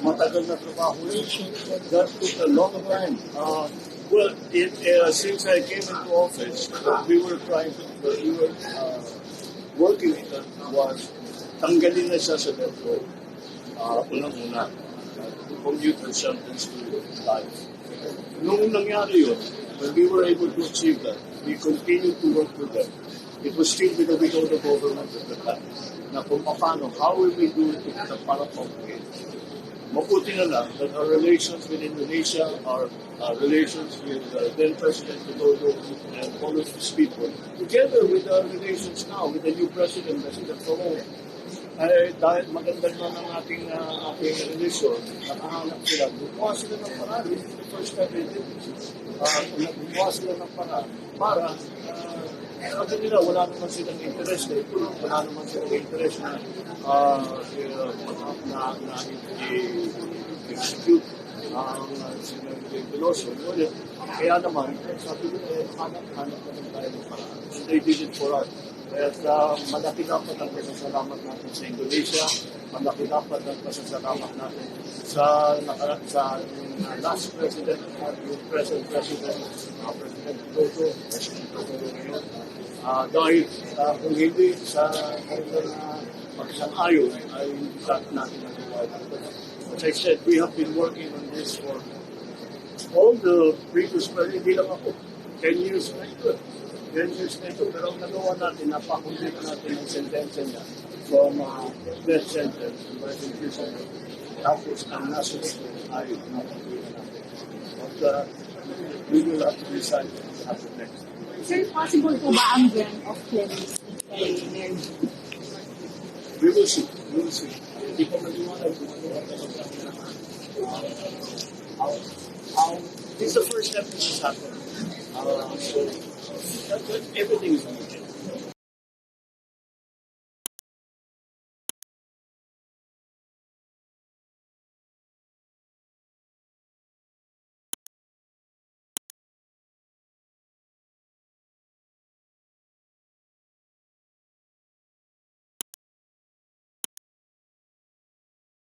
matagal na trabaho yun. That took a long time. Uh, well, it, uh, since I came into office, we were trying to, what we were uh, working with that was tanggalin na siya sa row. Uh, unang-una, uh, to commute the sentence to life. Nung nangyari yun, when we were able to achieve that, we continued to work with them. It was still with the without the government at the time. Na kung paano, how will we do it para complicated. Mabuti na lang that our relations with Indonesia, our, our relations with uh, then President Widodo and all of his people, together with our relations now with the new President, President Corona, ay dahil maganda na ng ating, uh, ating relasyon, nakahanap sila, gumawa sila ng paraan. This is the first time they did this. Uh, gumawa sila ng paraan para uh, sabi nila, wala naman silang interest eh. Wala naman silang interest na uh, na, na, i-execute ang uh, sinabi Veloso. Kaya naman, sabi nila, eh, hanap, hanap naman tayo ng paraan. So they did it for us. At uh, malaki dapat ang pasasalamat natin sa Indonesia, malaki dapat ang pasasalamat natin sa, naka, sa uh, last president, at yung present president, uh, President Widodo, President Widodo ngayon, Ah, dahil ah, kung hindi sa kanilang uh, pagsang-ayon ay sa natin nagawa. As I said, we have been working on this for all the previous, pero hindi lang ako, 10 years na ito. 10 years na ito. Pero ang nagawa natin, napakulit natin ang sentensya niya from uh, death sentence to life imprisonment. Tapos ang ito ay napakulit natin. But uh, we will have to decide what happens next. Sir, possible po ba ang grant of clemency kay Mayor G? We will see. We will see. Hindi ko maliwanag kung ano ang how, how, this is the first step this has happened. Uh, so, Everything is muted.